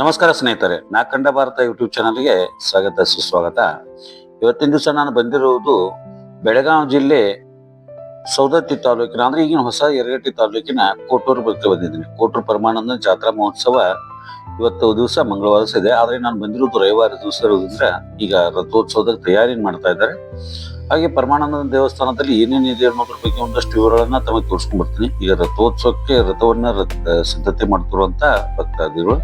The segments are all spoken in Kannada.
ನಮಸ್ಕಾರ ಸ್ನೇಹಿತರೆ, ನಾ ಕಂಡ ಭಾರತ ಯೂಟ್ಯೂಬ್ ಚಾನಲ್ಗೆ ಸ್ವಾಗತ, ಸುಸ್ವಾಗತ. ಇವತ್ತಿನ ದಿವಸ ನಾನು ಬಂದಿರುವುದು ಬೆಳಗಾವಿ ಜಿಲ್ಲೆ ಸೌದತ್ತಿ ತಾಲೂಕಿನ, ಅಂದ್ರೆ ಈಗಿನ ಹೊಸ ಎರಗಟ್ಟಿ ತಾಲೂಕಿನ ಕೋಟೂರು ಬಗ್ಗೆ ಬಂದಿದ್ದೀನಿ. ಕೋಟೂರು ಪರಮಾನಂದ ಜಾತ್ರಾ ಮಹೋತ್ಸವ ಇವತ್ತು ದಿವಸ ಮಂಗಳವಾರ ಇದೆ. ಆದ್ರೆ ನಾನು ಬಂದಿರೋದು ರವಿವಾರ ದಿವಸ ಇರೋದ್ರಿಂದ ಈಗ ರಥೋತ್ಸವದ ತಯಾರಿ ಮಾಡ್ತಾ ಇದ್ದಾರೆ. ಹಾಗೆ ಪರಮಾನಂದ ದೇವಸ್ಥಾನದಲ್ಲಿ ಏನೇನಿದೆ ಅನ್ನೋದ್ರ ಬಗ್ಗೆ ಒಂದಷ್ಟು ವಿವರಗಳನ್ನ ತಮಗೆ ತೋರಿಸ್ಕೊಂಡ್ಬರ್ತೀನಿ ಈಗ ರಥೋತ್ಸವಕ್ಕೆ ರಥವನ್ನ ರಥ, ಸಿದ್ಧತೆ ಮಾಡ್ತಿರುವಂತ ಭಕ್ತಾದಿಗಳು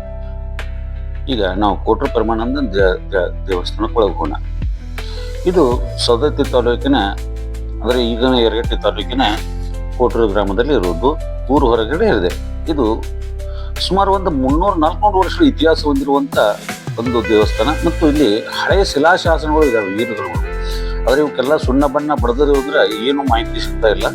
ಈಗ ನಾವು ಕೋಟೂರು ಪರಮಾನಂದ ದೇವಸ್ಥಾನಕ್ಕೆ ಹೋಗೋಣ ಇದು ಸೌದತ್ತಿ ತಾಲೂಕಿನ, ಅಂದರೆ ಈಗ ಎರಗಟ್ಟಿ ತಾಲೂಕಿನ ಕೋಟೂರು ಗ್ರಾಮದಲ್ಲಿ ಇರುವುದು ಊರು ಹೊರಗಡೆ ಇದೆ. ಇದು ಸುಮಾರು ಒಂದು ಮುನ್ನೂರು, ನಾಲ್ಕುನೂರು ವರ್ಷ ಇತಿಹಾಸ ಹೊಂದಿರುವಂಥ ಒಂದು ದೇವಸ್ಥಾನ. ಮತ್ತು ಇಲ್ಲಿ ಹಳೆಯ ಶಿಲಾಶಾಸನಗಳು ಇದ್ದಾವೆ ವೀರಗಳು ಆದರೆ ಇವಕ್ಕೆಲ್ಲ ಸುಣ್ಣ ಬಣ್ಣ ಬಡದಿರೋದ್ರೆ ಏನು ಮಾಹಿತಿ ಸಿಗ್ತಾ ಇಲ್ಲ.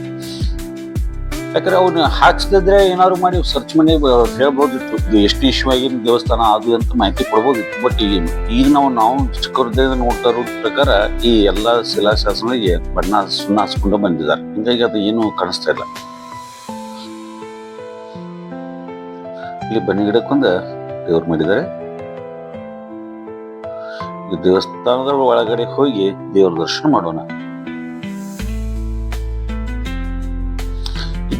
ಯಾಕಂದ್ರೆ ಅವ್ನ ಹಾಕ್ಸಿದ್ರೆ ಏನಾದ್ರು ಮಾಡಿ ಸರ್ಚ್ ಮಾಡಿ ಹೇಳ್ಬೋದಿತ್ತು. ಇದು ಎಷ್ಟು ಇಶ್ವಾಗಿನ ದೇವಸ್ಥಾನ ಅದು ಅಂತ ಮಾಹಿತಿ ಕೊಡ್ಬೋದಿತ್ತು. ಬಟ್ ಈಗ ಈಗ ನಾವು ನಾವು ಚಿಕ್ಕವ್ರದ್ದೇ ನೋಡ್ತಾ ಇರೋದ್ರ ಪ್ರಕಾರ ಈ ಎಲ್ಲಾ ಶಿಲಾಶಾಸನಗಳಿಗೆ ಬಣ್ಣ ಸುಣ್ಣ ಹಚ್ಕೊಂಡು ಬಂದಿದ್ದಾರೆ. ಹಿಂಗಾಗಿ ಅದು ಏನು ಕಾಣಿಸ್ತಾ ಇಲ್ಲ. ಇಲ್ಲಿ ಬನ್ನಿ ಗಿಡಕ್ಕೊಂದ ದೇವ್ರು ಮಾಡಿದ್ದಾರೆ. ದೇವಸ್ಥಾನದ ಒಳಗಡೆ ಹೋಗಿ ದೇವ್ರ ದರ್ಶನ ಮಾಡೋಣ.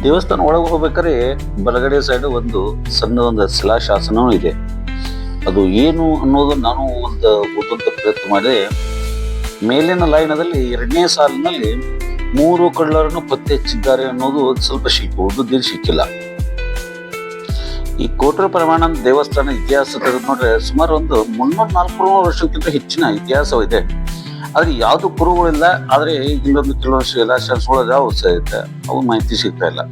ದೇವಸ್ಥಾನ ಒಳಗೆ ಹೋಗ್ಬೇಕಾದ್ರೆ ಬಲಗಡೆ ಸೈಡ್ ಒಂದು ಸಣ್ಣ ಒಂದು ಶಿಲಾಶಾಸನವೂ ಇದೆ. ಅದು ಏನು ಅನ್ನೋದು ನಾನು ಒಂದು ಓದುವಂತ ಪ್ರಯತ್ನ ಮಾಡಿದೆ. ಮೇಲಿನ ಲೈನದಲ್ಲಿ ಎರಡನೇ ಸಾಲಿನಲ್ಲಿ ಮೂರು ಕಳ್ಳರನ್ನು ಪತ್ತೆ ಹಚ್ಚಿದ್ದಾರೆ ಅನ್ನೋದು ಸ್ವಲ್ಪ ಸಿಕ್ಕು ಉಳಿದಿದ್ದು ಸಿಕ್ಕಿಲ್ಲ ಈ ಕೋಟರ ಪ್ರಮಾಣ ದೇವಸ್ಥಾನ ಇತಿಹಾಸ ತೆಗೆದು ನೋಡ್ರೆ ಸುಮಾರು ಒಂದು ಮುನ್ನೂರ ನಾಲ್ಕುನೂರು ವರ್ಷಕ್ಕಿಂತ ಹೆಚ್ಚಿನ ಇತಿಹಾಸವಿದೆ. ಆದ್ರೆ ಯಾವುದು ಕುರುಗಳಿಲ್ಲ ಆದ್ರೆ ಇಲ್ಲೊಂದು ಕೆಲವೊಂದು ಶಿಲಾಶಾಸನಗಳು ಅದಾವು ಸಹಿತ ಅವು ಮಾಹಿತಿ ಸಿಗ್ತಾ ಇಲ್ಲ.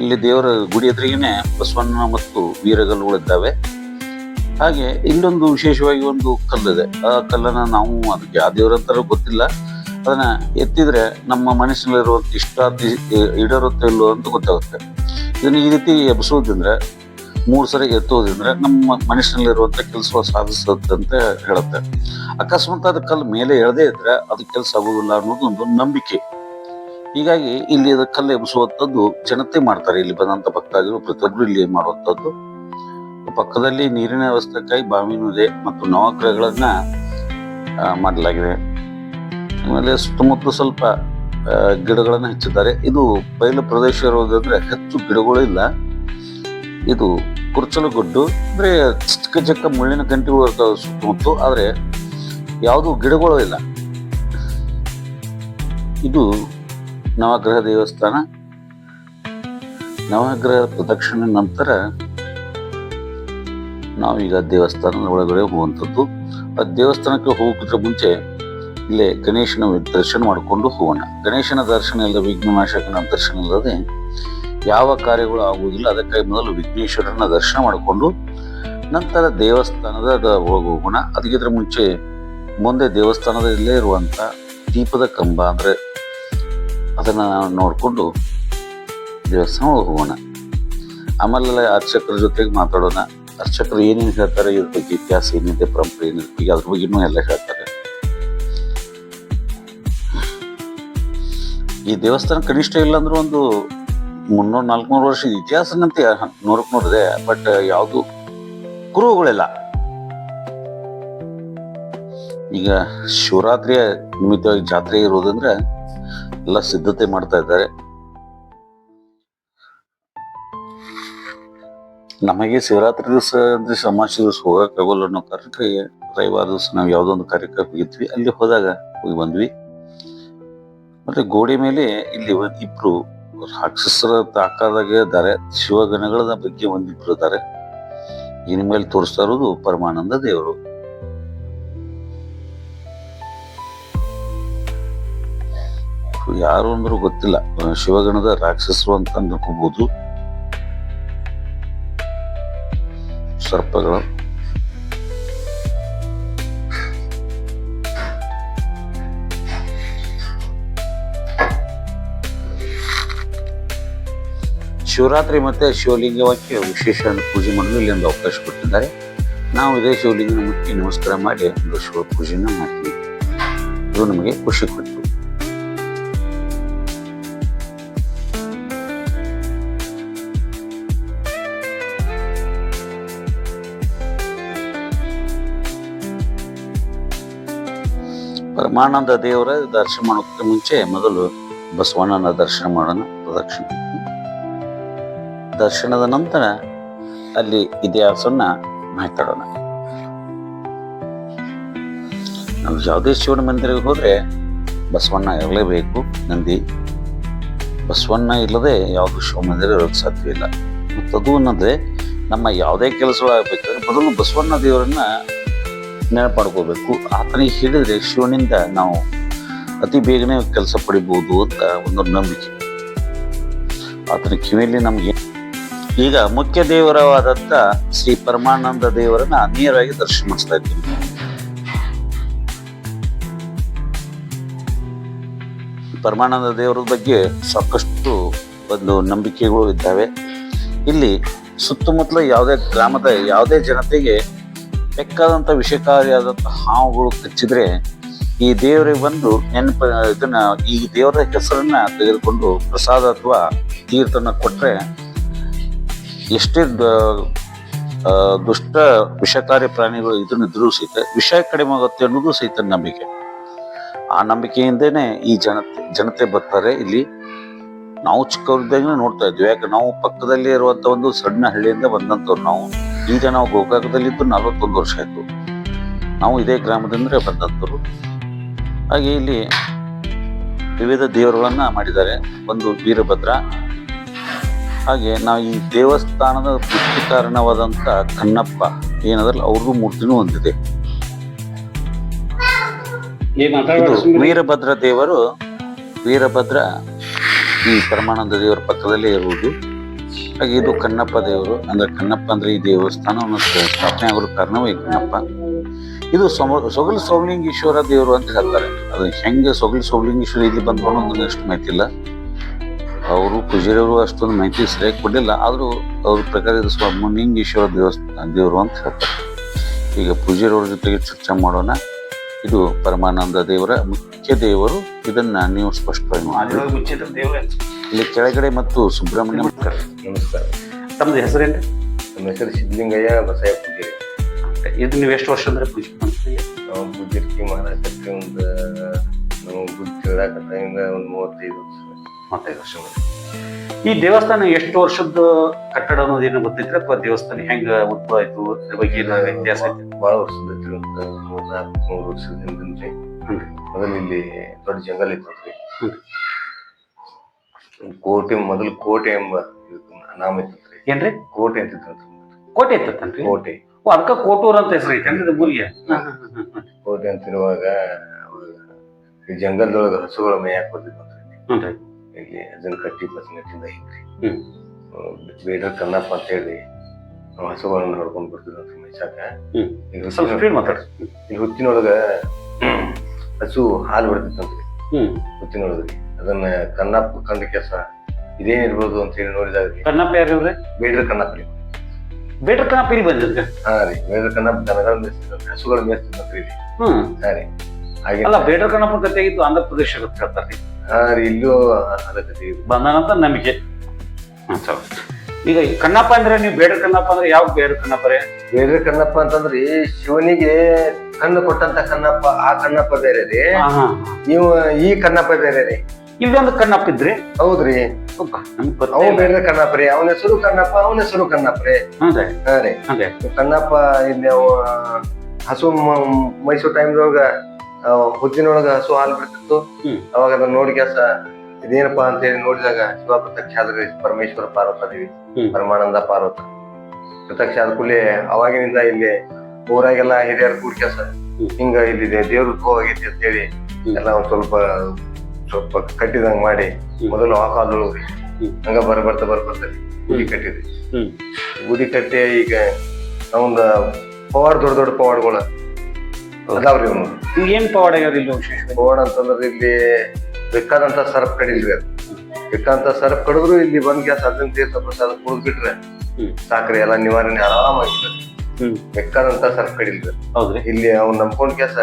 ಇಲ್ಲಿ ದೇವರ ಗುಡಿ ಎದುರಿಗೇನೆ ಬಸವಣ್ಣ ಮತ್ತು ವೀರಗಲ್ಲುಗಳಿದ್ದಾವೆ ಹಾಗೆ ಇಲ್ಲೊಂದು ವಿಶೇಷವಾಗಿ ಒಂದು ಕಲ್ಲಿದೆ. ಆ ಕಲ್ಲನ್ನ ನಾವು ಅದಕ್ಕೆ ಯಾವ ದೇವರಂತಾರು ಗೊತ್ತಿಲ್ಲ. ಅದನ್ನ ಎತ್ತಿದ್ರೆ ನಮ್ಮ ಮನಸ್ಸಿನಲ್ಲಿರುವಂತ ಇಷ್ಟ ಈಡೇರುತ್ತೆ ಇಲ್ಲೋ ಅಂತ ಗೊತ್ತಾಗುತ್ತೆ. ಇದನ್ನ ಈ ರೀತಿ ಎಬ್ಸೋದ್ರಿಂದ ಮೂರು ಸರಿ ಎತ್ತೋದ್ರಿಂದ ನಮ್ಮ ಮನುಷ್ಯನಲ್ಲಿರುವಂಥ ಕೆಲಸ ಸಾಧಿಸುತ್ತೆ ಅಂತ ಹೇಳುತ್ತೆ. ಅಕಸ್ಮಾತ್ ಅದು ಕಲ್ಲು ಮೇಲೆ ಎಳದೇ ಇದ್ರೆ ಅದು ಕೆಲಸ ಆಗುವುದಿಲ್ಲ ಅನ್ನೋದು ಒಂದು ನಂಬಿಕೆ. ಹೀಗಾಗಿ ಇಲ್ಲಿ ಕಲ್ಲು ಎಬ್ಬಿಸುವಂಥದ್ದು ಜನತೆ ಮಾಡ್ತಾರೆ. ಇಲ್ಲಿ ಬಂದಂತ ಭಕ್ತಾದಿಗಳು ಪ್ರತಿಯೊಬ್ಬರು ಇಲ್ಲಿ ಮಾಡುವಂಥದ್ದು. ಪಕ್ಕದಲ್ಲಿ ನೀರಿನ ವ್ಯವಸ್ಥೆಗಾಗಿ ಬಾವಿ ಇದೆ ಮತ್ತು ನವಗ್ರಹಗಳನ್ನ ಮಾಡಲಾಗಿದೆ. ಆಮೇಲೆ ಸುತ್ತಮುತ್ತ ಸ್ವಲ್ಪ ಗಿಡಗಳನ್ನು ಗಿಡಗಳನ್ನ ಹಚ್ಚಿದ್ದಾರೆ. ಇದು ಬಯಲು ಪ್ರದೇಶ ಇರೋದಂದ್ರೆ ಹೆಚ್ಚು ಗಿಡಗಳು ಇಲ್ಲ. ಇದು ಕುರ್ಚಲಗುಡ್ಡು ಅಂದರೆ ಚಿಕ್ಕ ಚಿಕ್ಕ ಮುಳ್ಳಿನ ಗಂಟೆಗಳು ಇರ್ತಾವೆ ಸುತ್ತಮುತ್ತು ಆದ್ರೆ ಯಾವುದು ಗಿಡಗಳು ಇಲ್ಲ. ಇದು ನವಗ್ರಹ ದೇವಸ್ಥಾನ. ನವಗ್ರಹ ಪ್ರದಕ್ಷಿಣೆ ನಂತರ ನಾವೀಗ ದೇವಸ್ಥಾನದ ಒಳಗಡೆ ಹೋಗುವಂಥದ್ದು. ಆ ದೇವಸ್ಥಾನಕ್ಕೆ ಹೋಗೋಕ್ಕಿಂತ ಮುಂಚೆ ಇಲ್ಲೇ ಗಣೇಶನ ದರ್ಶನ ಮಾಡಿಕೊಂಡು ಹೋಗೋಣ. ಗಣೇಶನ ದರ್ಶನ ಇಲ್ಲದೆ ವಿಘ್ನನಾಶಕನ ದರ್ಶನ ಇಲ್ಲದೆ ಯಾವ ಕಾರ್ಯಗಳು ಆಗುವುದಿಲ್ಲ. ಅದಕ್ಕಾಗಿ ಮೊದಲು ವಿಘ್ನೇಶ್ವರನ ದರ್ಶನ ಮಾಡಿಕೊಂಡು ನಂತರ ದೇವಸ್ಥಾನದ ಹೋಗೋಣ. ಅದಕ್ಕಿಂತ ಮುಂಚೆ ಮುಂದೆ ದೇವಸ್ಥಾನದ ಇಲ್ಲೇ ಇರುವಂತ ದೀಪದ ಕಂಬ ಅಂದ್ರೆ ಅದನ್ನ ನೋಡಿಕೊಂಡು ದೇವಸ್ಥಾನ ಹೋಗೋಣ. ಆಮೇಲೆ ಅರ್ಚಕರ ಜೊತೆಗೆ ಮಾತಾಡೋಣ. ಅರ್ಚಕರು ಏನೇನು ಹೇಳ್ತಾರೆ, ಇದ್ರ ಬಗ್ಗೆ ಇತಿಹಾಸ ಏನಿದೆ, ಪರಂಪರೆ ಏನಿದೆ ಅದ್ರ ಇನ್ನೂ ಎಲ್ಲ ಹೇಳ್ತಾರೆ. ಈ ದೇವಸ್ಥಾನ ಕನಿಷ್ಠ ಇಲ್ಲ ಅಂದ್ರೆ ಒಂದು ಮುನ್ನೂರು, ನಾಲ್ಕುನೂರು ವರ್ಷದ ಇತಿಹಾಸನಂತೆ ನೂರಕ್ಕೆ ನೋಡಿದೆ ಬಟ್ ಯಾವುದು ಕುರುಹುಗಳಿಲ್ಲ. ಈಗ ಶಿವರಾತ್ರಿಯ ನಿಮಿತ್ತವಾಗಿ ಜಾತ್ರೆ ಇರೋದಂದ್ರೆ ಎಲ್ಲ ಸಿದ್ಧತೆ ಮಾಡ್ತಾ ಇದ್ದಾರೆ. ನಮಗೆ ಶಿವರಾತ್ರಿ ದಿವಸ ಅಂದ್ರೆ ಸಮಾಜ ದಿವಸ ಹೋಗಕ್ ಆಗೋಲ್ಲ ಅನ್ನೋ ಕಾರಣಕ್ಕೆ ರವಿವಾರ ದಿವಸ ನಾವು ಯಾವುದೋ ಒಂದು ಕಾರ್ಯಕ್ಕೆ ಹೋಗಿದ್ವಿ. ಅಲ್ಲಿ ಹೋದಾಗ ಹೋಗಿ ಬಂದ್ವಿ. ಮತ್ತೆ ಗೋಡೆ ಮೇಲೆ ಇಲ್ಲಿ ಇಬ್ರು ರಾಕ್ಷಸರ ತಾಕದಾಗೆ ಇದ್ದಾರೆ. ಶಿವಗಣಗಳ ಬಗ್ಗೆ ಒಂದಿಬ್ರು ಇದ್ದಾರೆ ಇನ್ ಮೇಲೆ ತೋರಿಸ್ತಾ ಇರೋದು ಪರಮಾನಂದ ದೇವರು. ಯಾರು ಅಂದ್ರೂ ಗೊತ್ತಿಲ್ಲ. ಶಿವಗಣದ ರಾಕ್ಷಸರು ಅಂತ ಅನ್ಕೋಬಹುದು ಸರ್ಪಗಳು. ಶಿವರಾತ್ರಿ ಮತ್ತು ಶಿವಲಿಂಗವಕ್ಕೆ ವಿಶೇಷ ಪೂಜೆ ಮಾಡಲು ಇಲ್ಲಿಂದ ಅವಕಾಶ ಕೊಟ್ಟಿದ್ದಾರೆ. ನಾವು ಇದೇ ಶಿವಲಿಂಗನ ಮುಟ್ಟಿ ನಮಸ್ಕಾರ ಮಾಡಿ ಒಂದು ಶಿವ ಪೂಜೆಯನ್ನು ಮಾಡ್ತೀವಿ. ಇದು ನಮಗೆ ಖುಷಿ ಕೊಟ್ಟು ಪರಮಾನಂದ ದೇವರ ದರ್ಶನ ಮಾಡೋಕ್ಕೆ ಮುಂಚೆ ಮೊದಲು ಬಸವಣ್ಣನ ದರ್ಶನ ಮಾಡೋಣ, ಪ್ರದಕ್ಷಿಣೆ. ದರ್ಶನದ ನಂತರ ಅಲ್ಲಿ ಇತಿಹಾಸವನ್ನ ಮಾತಾಡೋಣ. ನಾವು ಯಾವುದೇ ಶಿವನ ಮಂದಿರಕ್ಕೆ ಹೋದ್ರೆ ಬಸವಣ್ಣ ಇರಲೇಬೇಕು, ನಂದಿ. ಬಸವಣ್ಣ ಇಲ್ಲದೆ ಯಾವುದು ಶಿವ ಮಂದಿರ ಇರೋಕ್ಕೆ ಸಾಧ್ಯವಿಲ್ಲ ಮತ್ತು ಅದು ಅನ್ನೋದೇ ನಮ್ಮ ಯಾವುದೇ ಕೆಲಸಗಳಾಗಬೇಕಾದ್ರೆ ಮೊದಲು ಬಸವಣ್ಣ ದೇವರನ್ನ ನೆನಪು ಮಾಡ್ಕೋಬೇಕು. ಆತನಿಗೆ ಹೇಳಿದ್ರೆ ಶಿವನಿಂದ ನಾವು ಅತಿ ಬೇಗನೆ ಕೆಲಸ ಪಡಿಬಹುದು ಅಂತ ಒಂದು ನಂಬಿಕೆ. ಆತನ ಕಿವಿಯಲ್ಲಿ ನಮಗೆ ಈಗ ಮುಖ್ಯ ದೇವರವಾದಂತ ಶ್ರೀ ಪರಮಾನಂದ ದೇವರನ್ನ ನೇರವಾಗಿ ದರ್ಶನ ಮಾಡ್ತಾ ಇದ್ದೀನಿ. ಪರಮಾನಂದ ದೇವರ ಬಗ್ಗೆ ಸಾಕಷ್ಟು ಒಂದು ನಂಬಿಕೆಗಳು ಇದ್ದಾವೆ. ಇಲ್ಲಿ ಸುತ್ತಮುತ್ತಲ ಯಾವುದೇ ಗ್ರಾಮದ ಯಾವುದೇ ಜನತೆಗೆ ಬೆಕ್ಕಾದಂಥ ವಿಷಕಾರಿಯಾದಂಥ ಹಾವುಗಳು ಕಚ್ಚಿದ್ರೆ ಈ ದೇವರಿಗೆ ಬಂದು ನೆನಪ, ಇದನ್ನ ಈ ದೇವರ ಹೆಸರನ್ನ ತೆಗೆದುಕೊಂಡು ಪ್ರಸಾದ ಅಥವಾ ತೀರ್ಥನ ಕೊಟ್ರೆ ಎಷ್ಟೇ ದುಷ್ಟ ವಿಷಕಾರಿ ಪ್ರಾಣಿಗಳು ಇದನ್ನಿದ್ರೂ ಸಹಿತ, ವಿಷ ಕಡಿಮೆ ಆಗುತ್ತೆ ಅನ್ನೋದು ಸಹಿತ ನಂಬಿಕೆ. ಆ ನಂಬಿಕೆಯಿಂದನೇ ಈ ಜನತೆ ಜನತೆ ಬರ್ತಾರೆ. ಇಲ್ಲಿ ನಾವು ಚಿಕ್ಕವರಿದ್ದಾಗಲೇ ನೋಡ್ತಾ ಇದ್ವಿ. ಯಾಕೆ ನಾವು ಪಕ್ಕದಲ್ಲಿ ಇರುವಂತ ಒಂದು ಸಣ್ಣ ಹಳ್ಳಿಯಿಂದ ಬಂದಂಥವ್ರು ನಾವು. ಈಗ ನಾವು ಗೋಕಾಕದಲ್ಲಿದ್ದು ನಲವತ್ತೊಂದು ವರ್ಷ ಆಯ್ತು. ನಾವು ಇದೇ ಗ್ರಾಮದಿಂದ ಬಂದಂಥವ್ರು. ಹಾಗೆ ಇಲ್ಲಿ ವಿವಿಧ ದೇವರುಗಳನ್ನ ಮಾಡಿದ್ದಾರೆ. ಒಂದು ವೀರಭದ್ರ ಹಾಗೆ ನಾವು ಈ ದೇವಸ್ಥಾನದ ಪುಷ್ಟಿ ಕಾರಣವಾದಂತ ಕಣ್ಣಪ್ಪ ಏನದಲ್ಲ ಅವ್ರಿಗೂ ಮೂರ್ತಿನೂ ಹೊಂದಿದೆ. ಇದು ವೀರಭದ್ರ ದೇವರು ವೀರಭದ್ರ ಈ ಪರಮಾನಂದ ದೇವರ ಪಕ್ಕದಲ್ಲೇ ಇರುವುದು. ಹಾಗೆ ಇದು ಕಣ್ಣಪ್ಪ ದೇವರು ಅಂದ್ರೆ ಕಣ್ಣಪ್ಪ ಅಂದ್ರೆ ಈ ದೇವಸ್ಥಾನವನ್ನು ಸ್ಥಾಪನೆ ಆಗಲು ಕಾರಣವೇ ಕಣ್ಣಪ್ಪ. ಇದು ಸೊಗಲು ಸೌಲಿಂಗೇಶ್ವರ ದೇವರು ಅಂತ ಹೇಳ್ತಾರೆ. ಅದು ಹೆಂಗೆ ಸೊಗಲು ಸೌಲಿಂಗೇಶ್ವರ ಇಲ್ಲಿ ಬಂದ್ಕೊಂಡು ಒಂದು ಅಷ್ಟು ಮಾಹಿತಿ ಇಲ್ಲ ಅವರು ಪೂಜಾರಿಯವರು ಅಷ್ಟೊಂದು ಮಾಹಿತಿ ಸರಿಯಾಗಿ ಕೊಡಲಿಲ್ಲ. ಆದರೂ ಅವ್ರ ಪ್ರಕಾರ ಇದು ಸ್ವಾಮಿಲಿಂಗೇಶ್ವರ ದೇವಸ್ಥಾನ ದೇವರು ಅಂತ ಹೇಳ್ತಾರೆ. ಈಗ ಪೂಜಾರಿಯವ್ರ ಜೊತೆಗೆ ಚರ್ಚೆ ಮಾಡೋಣ. ಇದು ಪರಮಾನಂದ ದೇವರ ಮುಖ್ಯ ದೇವರು. ಇದನ್ನ ನೀವು ಸ್ಪಷ್ಟವಾಗಿ ಇಲ್ಲಿ ಕೆಳಗಡೆ ಮತ್ತು ಸುಬ್ರಹ್ಮಣ್ಯ ನಮಸ್ಕಾರ. ತಮ್ಮದು ಹೆಸರೇನು ನಮ್ಮ ಹೆಸರು ಸಿದ್ಧಲಿಂಗಯ್ಯ ಬಸಯ್ಯ ಪೂಜೆ ಇದು ನೀವು ಎಷ್ಟು ವರ್ಷ ಅಂದ್ರೆ ಪೂಜೆ ಮಾಡ್ತೀವಿ ನಾವು ಪೂಜಾರಿಕೆ ಮಾಡಕತ್ತಿ ಒಂದು ನಾವು ಬುದ್ಧಿ ಒಂದು ಮೂವತ್ತೈದು ವರ್ಷ. ಮೂವತ್ತೈದು ವರ್ಷ ಈ ದೇವಸ್ಥಾನ ಎಷ್ಟು ವರ್ಷದ ಕಟ್ಟಡ ಅನ್ನೋದೇನು ಗೊತ್ತಿದ್ರೆ ಅಥವಾ ದೇವಸ್ಥಾನ ಹೆಂಗ ಉದ್ಭವ ಆಯ್ತು ಅದ್ರ ಬಗ್ಗೆ ಏನಾದ್ರು ವ್ಯತ್ಯಾಸ ಐತಿ ಭಾಳ ವರ್ಷದ ಒಂದು ಮೂರ್ ನಾಲ್ಕು ಮೂರು ವರ್ಷದ ಹ್ಞೂ ಮೊದಲು ಇಲ್ಲಿ ದೊಡ್ಡ ಜಂಗಲ್ ಇತ್ತು ಕೋಟೆ ಮೊದಲು ಕೋಟೆ ಎಂಬ ನಾಮ ಇತ್ತು ಏನ್ರಿ? ಕೋಟೆ ಅಂತ ಕೋಟೆ ಇತ್ತಂತ್ರಿ ಕೋಟೆ. ಓ ಅದಕ್ಕ ಕೋಟೂರ್ ಅಂತ ಹೆಸರು ಐತೆ ಅಂದ್ರೆ ಊರಿಗೆ? ಕೋಟೆ ಅಂತಿರುವಾಗ ಈ ಜಂಗಲ್ದೊಳಗ ಹಸುಗಳ ಮೇಯಾಕ್ ರೀ. ಇಲ್ಲಿ ಅದನ್ನು ಕಟ್ಟಿ ಪಸನೆಟ್ಟಿಂದ ಐತ್ರಿ ಹ್ಮ್. ಬೇಡರ್ ಕನ್ನಪ್ಪ ಅಂತ ಹೇಳಿ ನಾವು ಹಸುಗಳನ್ನ ನೋಡ್ಕೊಂಡ್ ಬರ್ತೀವಿ ಅಂತ ಮೈಸಾಕ ಸ್ವಲ್ಪ ಸ್ಪೀಡ್ ಮಾತಾಡ್ರಿ. ಇಲ್ಲಿ ಹುತ್ತಿನೊಳಗ ಹಸು ಹಾಲು ಬರ್ತಿತ್ತಂತ್ರಿ ಹುತ್ತಿನೊಳಗ್ರಿ ಅದನ್ನ ಕನ್ನಪ್ಪ ಕಂಡ ಕೆಲಸ ಇದೇನಿರ್ಬೋದು ಅಂತ ಹೇಳಿ ನೋಡಿದಾಗ ಕನ್ನಪ್ಪ ಯಾರು ಇವ್ರೆ? ಬೇಡ್ರ ಕನ್ನಪ್ಪ ರೀ ಬೇಡ್ರ ಕನ್ನಪ್ಪ ಇಲ್ಲಿ ಬಂದಿದ್ರಿ ಹಾ ರೀ ಬೇಡ್ರ ಕನ್ನಪ್ಪ ದನಗಳ ಮೇಯಿಸ್ತಿದ್ದಂತ್ರಿ ಹಸುಗಳ ಮೇಸ್ತಿದ್ರಿ ಹ್ಮ್. ಹಾ ರೀ. ಹಾಗೆ ಅಲ್ಲ ಬೇಡ್ರ ಕನ್ನಪ್ಪ ಕತೆ ಆಗಿದ್ದು ಆಂಧ್ರ ಪ್ರದೇಶ ಅಂತ ಹೇಳ್ತಾರ್ರಿ. ರೀ ಇಲ್ಲೂ ಅದಕ್ಕೆ ಬಂದಾನಂತ ನಂಬಿಕೆ. ಹ್ಮ್ ಚಲೋ ಈಗ ಈ ಕಣ್ಣಪ್ಪ ಅಂದ್ರೆ ನೀವು ಬೇಡ ಕಣ್ಣಪ್ಪ ಅಂದ್ರೆ ಯಾವ ಬೇಡ ಕಣ್ಣಪ್ಪ ರೀ? ಬೇರೆ ಕಣ್ಣಪ್ಪ ಅಂತಂದ್ರಿ ಶಿವನಿಗೆ ಕಣ್ಣು ಕೊಟ್ಟಂತ ಕಣ್ಣಪ್ಪ ಆ ಕಣ್ಣಪ್ಪ ಬೇರೆ ರೀ. ಹಾ ಹಾ ನೀವು ಈ ಕಣ್ಣಪ್ಪ ಬೇರೆ ರೀ. ಇಲ್ಲೊಂದು ಕಣ್ಣಪ್ಪ ಇದ್ರಿ? ಹೌದ್ರಿ. ಹೌದಾ? ನಮ್ಗ್ ಗೊತ್ತೇ ಅವ ಇಲ್ಲ. ಬೇರೆ ಕಣ್ಣಪ್ಪ ರೀ. ಅವನ ಹೆಸರು ಕಣ್ಣಪ್ಪ ಅವನ ಹೆಸರು ಕಣ್ಣಪ್ಪ ರೀ. ಹಾ ರೀ. ಕಣ್ಣಪ್ಪ ಇಲ್ಲಿ ಅವ ಹಸು ಮ- ಮೈಸೂರು ಟೈಮ್ದೊಳಗ ಹುದ್ದಿನೊಳಗ ಹಸು ಹಾಲು ಬಿಡ್ತಿತ್ತು. ಅವಾಗ ಅದನ್ನ ನೋಡಿ ಕೆಲಸ ಇದೇನಪ್ಪಾ ಅಂತ ಹೇಳಿ ನೋಡಿದಾಗ ಶಿವ ಪ್ರತ್ಯಕ್ಷ ಆದ್ರೆ ಪರಮೇಶ್ವರ ಪಾರ್ವತ ದೇವಿ ಪರಮಾನಂದ ಪಾರ್ವತ. ಪ್ರತ್ಯಕ್ಷ ಆದ ಕೂಡಲೇ ಅವಾಗಿನಿಂದ ಇಲ್ಲಿ ಊರಾಗೆಲ್ಲ ಹಿರಿಯರು ಕೂಡ ಕೆಲಸ. ಹಿಂಗ ಇಲ್ಲಿ ದೇ- ದೇವ್ರ ಉದ್ಭವ ಆಗೈತಿ ಅಂತ ಹೇಳಿ. ಎಲ್ಲ ಒಂದ್ ಸ್ವಲ್ಪ ಸ್ವಲ್ಪ ಕಟ್ಟಿದಂಗ ಮಾಡಿ. ಮೊದಲು ಆ ಕಾಲದೊಳಗ್ರಿ ಹ್ಮ್. ಹಂಗ ಬರ ಬರ್ತಾ ಬರ್ ಬರ್ತಾರೆ ಗುಡಿ ಕಟ್ಟಿದ್ರಿ ಗುಡಿ ಕಟ್ಟಿ ಈಗ ಅವಂದ ಪವಾಡ್ ದೊಡ್ಡ ದೊಡ್ಡ ಪವಾಡ್ಗಳ. ಅದಾವ್ರಿ ಈಗ ಏನ್ ಪವಾಡ ಆಗ್ಯಾವ್ರಿ ಇಲ್ಲಿ ವಿಶೇಷ? ಪವಾಡ್ ಅಂತಂದ್ರೆ ಇಲ್ಲಿ ಬೇಕಾದಂತ ಸರ್ಪ್ ಕಡಿಲ್ರಿ ಅದು. ಬೇಕಾದಂತ ಸರ್ಪ್ ಕಡಿದ್ರು ಇಲ್ಲಿ ಬಂದ್ ಗ್ಯಾಸ್ ಅದನ್ನ ತೀರ್ಥ ಪ್ರಸಾದ ಕುಡಿದ್ ಬಿಟ್ರೆ ಸಾಕ್ರಿ ಎಲ್ಲ ನಿವಾರಣೆ ಆರಾಮಾಗಿಲ್ಲ. ಬೇಕಾದಂತ ಸರ್ಪ್ ಕಡಿಲ್ರಿ ಹೌದ್ರಿ. ಇಲ್ಲಿ ಅವ್ನ ನಂಬ್ಕೊಂಡ್ ಗ್ಯಾಸ್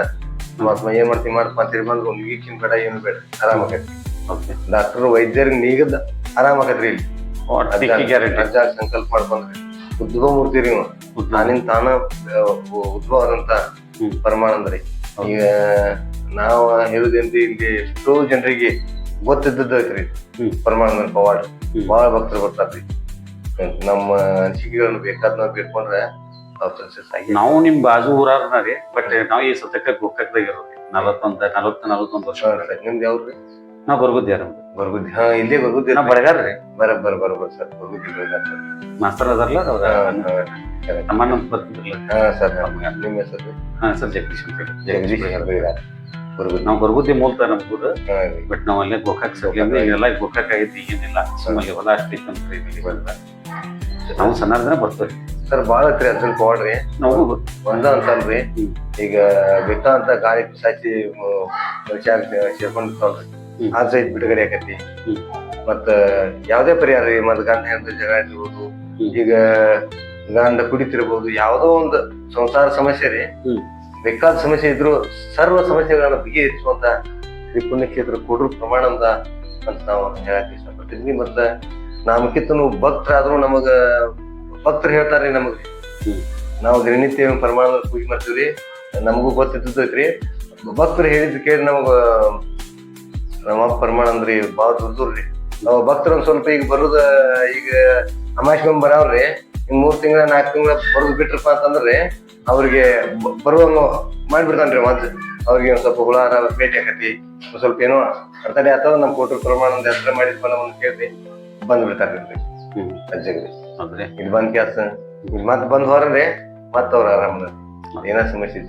ಮಹಾತ್ಮ ಏನ್ ಮಾಡ್ತೀನಿ ಮಾಡಪ್ಪ ಅಂತೇಳಿ ಬಂದ್ರು. ಈಗಿನ ಬೇಡ ಏನು ಬೇಡ ಆರಾಮಾಗೈತಿ ಓಕೆ ಡಾಕ್ಟರ್ ವೈದ್ಯರಿಗೆ ನೀಗದ ಆರಾಮಾಗತ್ರಿ ಇಲ್ಲಿ. ಅಜ್ಜ ಸಂಕಲ್ಪ ಮಾಡ್ಕೊಂಡ್ರಿ. ಉದ್ಭವ ಮೂರ್ತಿ ರೀ ನಾನಿನ್ ತಾನ ಉದ್ಭವ ಆದಂತ ಹ್ಮ್. ಪರಮಾನಂದ ರೀ ಈಗ ನಾವು ಹೇಳುದಂತ ಇಲ್ಲಿ ಎಷ್ಟೋ ಜನರಿಗೆ ಗೊತ್ತಿದ್ದದ್ದು ಐತ್ರಿ. ಪರಮಾನಂದನ ಪರಮಾನಂದ ಪವಾಡ ಬಹಳ ಭಕ್ತರು ಬರ್ತಾರ್ರಿ. ನಮ್ಮ ಅನಿಸಿಕೆಗಳನ್ನು ಬೇಕಾದ ಆಗಿ ನಾವು ನಿಮ್ ಬಾಜು ಊರಾರ್ನ ರೀ ಬಟ್ ನಾವು ಈ ಸದ್ಯಕ್ಕೆ ಗೋಕಾಕ್ದಾಗ ಇರೋದ್ರಿ. ನಲವತ್ತೊಂದ ನಲವತ್ತ ನಲವತ್ತೊಂದು ವರ್ಷ. ನಿಮ್ದು ಯಾವ್ರಿ ನಾವು ಬರ್ಗುದ್ಯಾರ ಬರ್ಗುದ್ದಿ ಹಾ ಇಲ್ಲೇ ಬರ್ಗುದ್ದಿ ನಾ ಬಡಗಾರ ರೀ ಬರ ಸರ್ ಬರ್ಗುದ್ದಿ ಬರ್ಗಾರ್ ಸರ್. ಮಾಸ್ತರ್ ಅದಾರಲ್ಲ ಅವ್ರ? ತಮ್ಮನ ಬರ್ತಿದ್ರಲ್ಲ? ಹಾ ಸರ್ ನಿಮ್ಮ ಹೆಸರು? ಹಾ ಸರ್ ಜಗದೀಶ್ ಅಂತ ಹೇಳಿ. ಜಗದೀಶ್ ಬರ್ಗುದ್ದಿ ಬರ್ಗುದ್ದಿ ನಾವು ಬರ್ಗುದ್ದಿ ಮೂಲತ ನಮ್ ಊರು ಹಾ ರೀ. ಬಟ್ ನಾವು ಅಲ್ಲೇ ಗೋಕಾಕ್ ಸದ್ಯಂದ್ರೆ ಈಗೆಲ್ಲ ಗೋಕಾಕ್. ಆಗೈತಿ ಈಗೇನಿಲ್ಲ ಸುಮ್ಮನೆ ಹೊಲ ಅಷ್ಟು ಇತ್ತು ಅಂತ ಹೇಳಿ ಬಂದ. ನಾವು ಬರ್ತೀವಿ. ಸರ್ ಬಾಳ ಐತ್ರಿ ಅದ್ರ ಕೊಡ್ರಿ ನಾವು ಒಂದ ಅಂತಲ್ರಿ. ಹ್ಮ್. ಈಗ ಬಿಟ್ಟ ಅಂತ ಗಾಳಿ ಪಿಸಾಚಿ ವಿಚಾರ ಹ್ಮ್. ಆ ಸಹಿತ ಬಿಡುಗಡೆ ಆಕತಿ ಮತ್ತ ಯಾವ್ದೇ ಪರಿಹಾರ ರೀ ಮತ್ ಗಂಡ ಹೆಂಡತಿ ಜಗಳ ಇರ್ಬೋದು. ಈಗ ಗಂಡ ಕುಡಿತಿರ್ಬೋದು ಯಾವ್ದೋ ಒಂದು ಸಂಸಾರ ಸಮಸ್ಯೆ ರೀ. ಬೇಕಾದ ಸಮಸ್ಯೆ ಇದ್ರು ಸರ್ವ ಸಮಸ್ಯೆಗಳನ್ನ ಬಗೆಹರಿಸುವಂತ ಶ್ರೀ ಪುಣ್ಯಕ್ಷೇತ್ರ ಕೊಡ್ರ ಪ್ರಮಾಣ ಅಂತ ಅಂತ ನಾವು ಹೇಳಕ್ ಇಷ್ಟಪಡ್ತೀನಿ. ಮತ್ತ ನಮ್ಕಿಂತನು ಭಕ್ತರಾದ್ರು ನಮಗ ಭಕ್ತರು ಹೇಳ್ತಾರ್ರಿ ನಮಗ್. ನಾವು ದಿನನಿತ್ಯ ಪ್ರಮಾಣದಲ್ಲಿ ಪೂಜೆ ಮಾಡ್ತೀವ್ರಿ. ನಮಗೂ ಗೊತ್ತಿದ್ದೈತ್ರಿ ಭಕ್ತರು ಹೇಳಿದ್ ಕೇಳಿ ನಮಗ ನಮ್ಮ ಪ್ರಮಾಣ ಅಂದ್ರಿ ಬಾಳ ರೀ. ನಾವು ಭಕ್ತರು ಒಂದ್ ಸ್ವಲ್ಪ ಈಗ ಬರುದ ಈಗ ಅಮಾಶ್ಕೊಂಡ್ ಬರಾವ್ರಿ ಇನ್ ಮೂರ್ ತಿಂಗಳ ನಾಲ್ಕು ತಿಂಗಳ ಬರುದು ಬಿಟ್ರಪ್ಪ ಅಂತಂದ್ರೆ ಅವ್ರಿಗೆ ಬರುವಂಗ ಮಾಡ್ಬಿಡ್ತಾನ್ರಿ ಮತ್ತೆ ಅವ್ರಿಗೆ ಒಂದ್ ಸ್ವಲ್ಪ ಹುಳಾರ ಭೇಟಿ ಆಕತಿ ಒಂದ್ ಸ್ವಲ್ಪ ಏನೋ ಅರ್ಥಡೆ ಆತದ ನಮ್ ಕೋಟ್ರ ಪ್ರಮಾಣ ಒಂದ್ ಮಾಡಿದ ಮಾಡಿದ್ಪ ನಮ್ಮನ್ನ ಕೇಳಿ ಬಂದ್ ಬಿಡ್ತಾರ್ರಿ ಹ್ಮ್. ಅಜ್ಜಗ್ರಿ. ಇದು ಬಂದ್ ಕ್ಯಾಸ ಇದು ಮತ್ ಬಂದ್ ಹೊರ್ರಿ ಮತ್ ಅವ್ರ ಆರಾಮ ಏನ ಸಮಸ್ಯೆ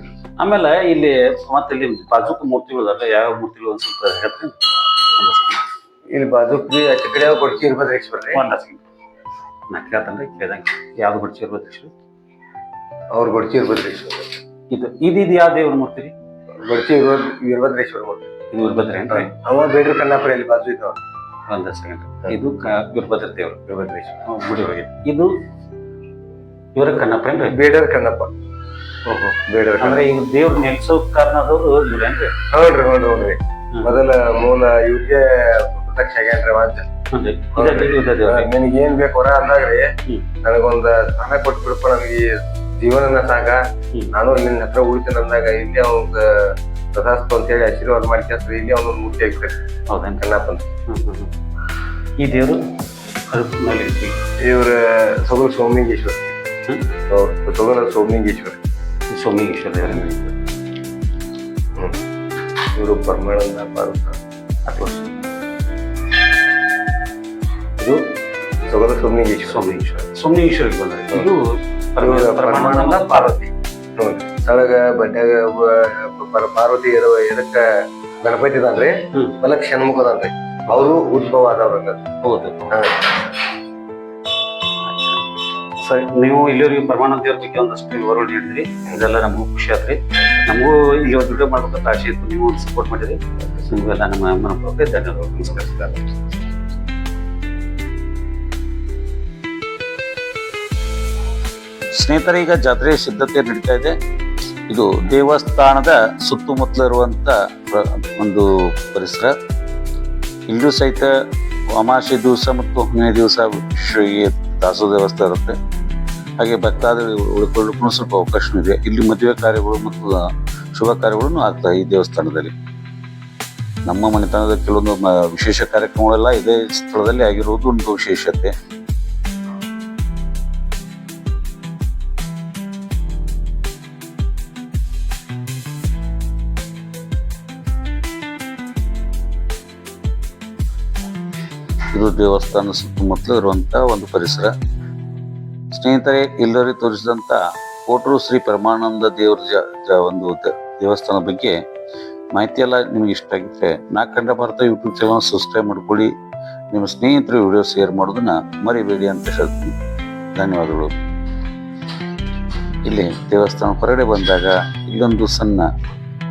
ಆಮೇಲೆ ಇಲ್ಲಿ ಮತ್ತೆ ಇಲ್ಲಿ ಬಾಜುಕ್ ಮೂರ್ತಿಗಳು ಯಾವ ಮೂರ್ತಿಗಳು ಒಂದ್ ಸ್ವಲ್ಪ ಹೇಳ್ತೀನಿ. ಇಲ್ಲಿ ಬಾಜುಕ್ ಕಡೆ ಕೊಡ್ಕಿ ಇರ್ಬೋದ್ರಿ ಒಂದ್ ನಾ ಕೇಳ್ತಾನ್ರಿ ಕೇಳ್ದಂಗೆ. ಯಾವ್ದು ಬಿಡ್ಸಿ ಇರ್ಬೇಕು ಅವ್ರ ಗೊಡ್ಚಿ ಇರ್ಬೋದ್ರಿ ಇದು ಇದು ಇದು ಯಾವ ದೇವ್ರ ಮೂರ್ತಿ ರೀ? ಗೊಡ್ಚಿ ಇರ್ಬೋದ್ ವೀರಭದ್ರೇಶ್ವರ ಮೂರ್ತಿ. ಇದು ವೀರಭದ್ರ ಏನ್ರಿ? ಅವ ಬೇಡ್ರಿ ಕಣ್ಣಾಪುರ ಇಲ್ಲಿ ಬಾಜು ಇದ್ದಾವ ಒಂದ್ ಸೆಕೆಂಡ್ ಇದು ವೀರಭದ್ರ ದೇವ್ರು. ವೀರಭದ್ರೇಶ್ವರ ಗುಡಿ ಹೋಗಿದ್ದು ಇದು ಇವರ ಕಣ್ಣಪ್ಪ ಏನ್ರಿ? ಬೇಡರ್ ಕಣ್ಣಪ್ಪ. ಕಣ್ಣ ಅಂದ್ರೆ ಈಗ ದೇವ್ರ ಕಾರಣ ಅದು ಇವ್ರೇನ್ರಿ ನೋಡ್ರಿ ನೋಡ್ರಿ ಹ್ಮ್. ಮೊದಲ ಮೂಲ ಇವ್ರಿಗೆ ಪ್ರತ್ಯಕ್ಷ ಆಗ್ಯಾನ್ರಿ ಹೌದ್ರಿ. ದೇವ್ರಿ ನಿನಗೆ ಏನ್ ಬೇಕು ಹೊರ ಅಂದಾಗ್ರಿ. ರೀ ನನಗೊಂದ ಸ್ಥಾನ ಕೊಟ್ಬಿಡಪ್ಪ ನನಗೆ ಈ ಜೀವನನ ಸಾಕ. ನಾನು ನಿನ್ನ ಹತ್ರ ಉಳಿತೇನೆ ಅಂದಾಗ ಇಲ್ಲಿ ಅವಂಗ ಪ್ರಸಾಸ್ತು ಅಂತ ಹೇಳಿ ಆಶೀರ್ವಾದ ಮಾಡ್ಕೊಂಡ್ರೆ ಇಲ್ಲಿ ಅವನ ಮೂರ್ತಿ ಆಗ್ತಾರೆ ಹೌದೇನು ಕಣ್ಣಪ್ಪ. ಈ ದೇವರು. ಇವ್ರ ಸೊಗಲು ಸೋಮಲಿಂಗೇಶ್ವರ. ಸೊಗಲ ಸೋಮಲಿಂಗೇಶ್ವರ ಸೋಮೇಶ್ವರ ದೇವ್ರ ಇದ್ದರು ಇವರು ಪರಮಾನಂದ ಪಾರ್ವತ ಅಥವಾ ಇದು ಸೊಗದ ಸೋಮಲಿಂಗೇಶ್ವರ ಸೋಮೇಶ್ವರ ಸೋಮೇಶ್ವರಿಗೆ ಬಂದ್ರೆ ಇದು ಪರಮಾನಂದ ಪಾರ್ವತಿ. ಬಡ್ಯಾಗ ಒಬ್ಬ ಪರ- ಪಾರ್ವತಿ ಇರುವ ಎದಕ್ಕ ಗಣಪತಿ ಇದಾನ್ರಿ? ಹ್ಮ್. ಹೊಲಕ್ ಷಣ್ಮುಖ ಅದಾನ್ರಿ ಅವರು ಉದ್ಭವ ಆದವ್ರಂಗ. ಹೌದು. ಸರಿ, ನೀವು ಪರಮಾನಂದ ದೇವ್ರ ಬಗ್ಗೆ ಒಂದಷ್ಟು ವಿವರಗಳು ನೀಡಿದ್ರಿ. ಇದೆಲ್ಲ ನಮಗೂ ಖುಷಿ ಆತ್ರಿ ನಮಗೂ ಇಲ್ಲಿ ಒಂದು ವಿಡಿಯೋ ಮಾಡ್ಬೇಕಂತ ಆಸೆ ಇತ್ತು. ನೀವು ಸಪೋರ್ಟ್ ಮಾಡಿದ್ರಿ. ನಿಮಗೆಲ್ಲ ನಮ್ಮ ಮನಪೂರ್ವಕ ಧನ್ಯವಾದಗಳು. ನಮಸ್ಕಾರ ಸ್ನೇಹಿತರೆ, ಈಗ ಜಾತ್ರೆಯ ಸಿದ್ಧತೆ ನಡೀತಾ ಇದೆ. ಇದು ದೇವಸ್ಥಾನದ ಸುತ್ತಮುತ್ತಲ ಇರುವಂತ ಒಂದು ಪರಿಸರ. ಇಲ್ಲೂ ಸಹಿತ ಅಮಾಸೆ ದಿವಸ ಮತ್ತು ಹುಣ್ಣಿಮೆ ದಿವಸ ಶ್ರೀ ದಾಸೋ ದೇವಸ್ಥಾನ ಇರುತ್ತೆ. ಹಾಗೆ ಭಕ್ತಾದಿ ಉಳ್ಕೊಳ್ಳೋಕ್ಕೂ ಸ್ವಲ್ಪ ಅವಕಾಶ ಇದೆ. ಇಲ್ಲಿ ಮದುವೆ ಕಾರ್ಯಗಳು ಮತ್ತು ಶುಭ ಕಾರ್ಯಗಳನ್ನು ಆಗ್ತಾ ಈ ದೇವಸ್ಥಾನದಲ್ಲಿ. ನಮ್ಮ ಮನೆತನದ ಕೆಲವೊಂದು ವಿಶೇಷ ಕಾರ್ಯಕ್ರಮಗಳೆಲ್ಲ ಇದೇ ಸ್ಥಳದಲ್ಲಿ ಆಗಿರುವುದು ಒಂದು ವಿಶೇಷತೆ. ಇದು ದೇವಸ್ಥಾನ ಸುತ್ತಮುತ್ತಲು ಇರುವಂತಹ ಒಂದು ಪರಿಸರ. ಸ್ನೇಹಿತರೆ ಎಲ್ಲರೂ ತೋರಿಸಿದಂತ ಕೋಟೂರು ಶ್ರೀ ಪರಮಾನಂದ ದೇವರ ಒಂದು ದ- ದೇವಸ್ಥಾನ ಬಗ್ಗೆ ಮಾಹಿತಿ ಎಲ್ಲ ನಿಮಗೆ ಇಷ್ಟ ಆಗಿದ್ರೆ ನಾ ಕಂಡ ಭಾರತ ಯೂಟ್ಯೂಬ್ ಚಾನಲ್ ಸಬ್ಸ್ಕ್ರೈಬ್ ಮಾಡ್ಕೊಳ್ಳಿ. ನಿಮ್ಮ ಸ್ನೇಹಿತರು ವಿಡಿಯೋ ಶೇರ್ ಮಾಡೋದನ್ನ ಮರಿಬೇಡಿ ಅಂತ ಹೇಳ್ತೀನಿ. ಧನ್ಯವಾದಗಳು. ಇಲ್ಲಿ ದೇವಸ್ಥಾನ ಹೊರಗಡೆ ಬಂದಾಗ ಇಲ್ಲೊಂದು ಸಣ್ಣ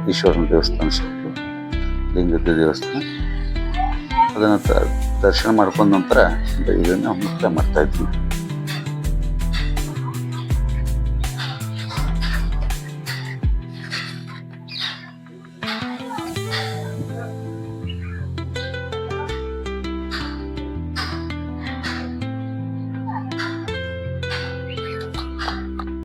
ಈಶ್ವರನ ದೇವಸ್ಥಾನ ಸಿಕ್ತು ಲಿಂಗದ ದೇವಸ್ಥಾನ. ಅದನ್ನು ದರ್ಶನ ಮಾಡ್ಕೊಂಡ ನಂತರ ಇದನ್ನು ಮುಕ್ತ ಮಾಡ್ತಾ ಇದ್ವಿ